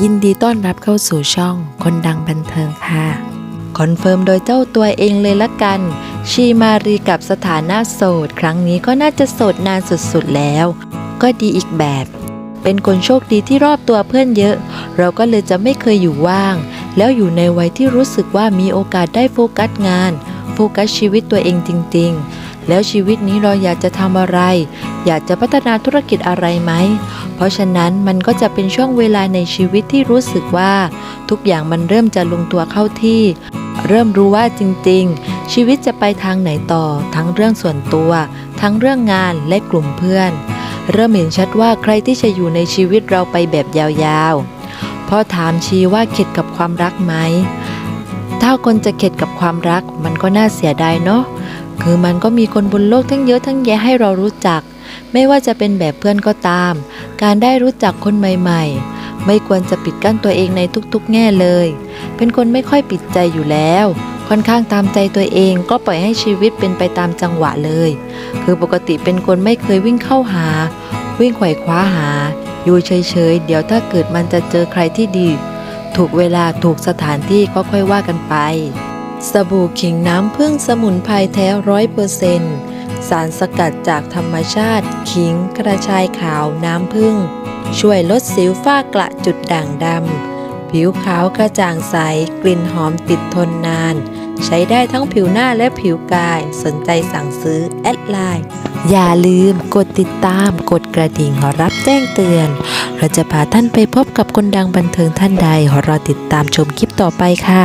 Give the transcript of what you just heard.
ยินดีต้อนรับเข้าสู่ช่องคนดังบันเทิงค่ะ คอนเฟิร์มโดยเจ้าตัวเองเลยละกัน ชีมารีกับสถานะโสด ครั้งนี้ก็น่าจะโสดนานสุดๆแล้ว ก็ดีอีกแบบ เป็นคนโชคดีที่รอบตัวเพื่อนเยอะ เราก็เลยจะไม่เคยอยู่ว่าง แล้วอยู่ในวัยที่รู้สึกว่ามีโอกาสได้โฟกัสงาน โฟกัสชีวิตตัวเองจริง ๆ แล้วชีวิตนี้เราอยากจะทำอะไร อยากจะพัฒนาธุรกิจอะไรไหม เพราะฉะนั้นมันก็จะเป็นช่วงเวลาในชีวิตที่รู้สึกว่า ทุกอย่างมันเริ่มจะลงตัวเข้าที่ เริ่มรู้ว่าจริง ๆ ชีวิตจะไปทางไหนต่อ ทั้งเรื่องส่วนตัว ทั้งเรื่องงานและกลุ่มเพื่อน เริ่มเห็นชัดว่าใครที่จะอยู่ในชีวิตเราไปแบบยาวๆพอถามชีว่าเข็ดกับความรักไหมถ้าคนจะเข็ดกับความรักมันก็น่าเสียดายเนาะคือมันก็มีคนบนโลกทั้งเยอะทั้งแยะให้เรารู้จัก ไม่ว่าจะเป็นแบบเพื่อนก็ตาม การได้รู้จักคนใหม่ๆ ไม่ควรจะปิดกั้นตัวเองในทุกๆ แง่เลย เป็นคนไม่ค่อยปิดใจอยู่แล้ว ค่อนข้างตามใจตัวเองก็ปล่อยให้ชีวิตเป็นไปตามจังหวะเลย คือปกติเป็นคนไม่เคยวิ่งเข้าหา วิ่งไขว่คว้าหา อยู่เฉยๆ เดี๋ยวถ้าเกิดมันจะเจอใครที่ดี ถูกเวลาถูกสถานที่ก็ค่อยว่ากันไป สบู่ขิงน้ำผึ้งสมุนไพรแท้ร้อยเปอร์เซ็นต์ สารสกัดจากธรรมชาติ ขิง กระชายขาว น้ำผึ้ง ช่วยลดสิวฝ้ากระจุดด่างดำ ผิวขาวกระจ่างใส กลิ่นหอมติดทนนาน ใช้ได้ทั้งผิวหน้าและผิวกาย สนใจสั่งซื้อ แอดไลน์ อย่าลืมกดติดตาม กดกระดิ่งรับแจ้งเตือน เราจะพาท่านไปพบกับคนดังบันเทิงท่านใดรอติดตามชมคลิปต่อไปค่ะ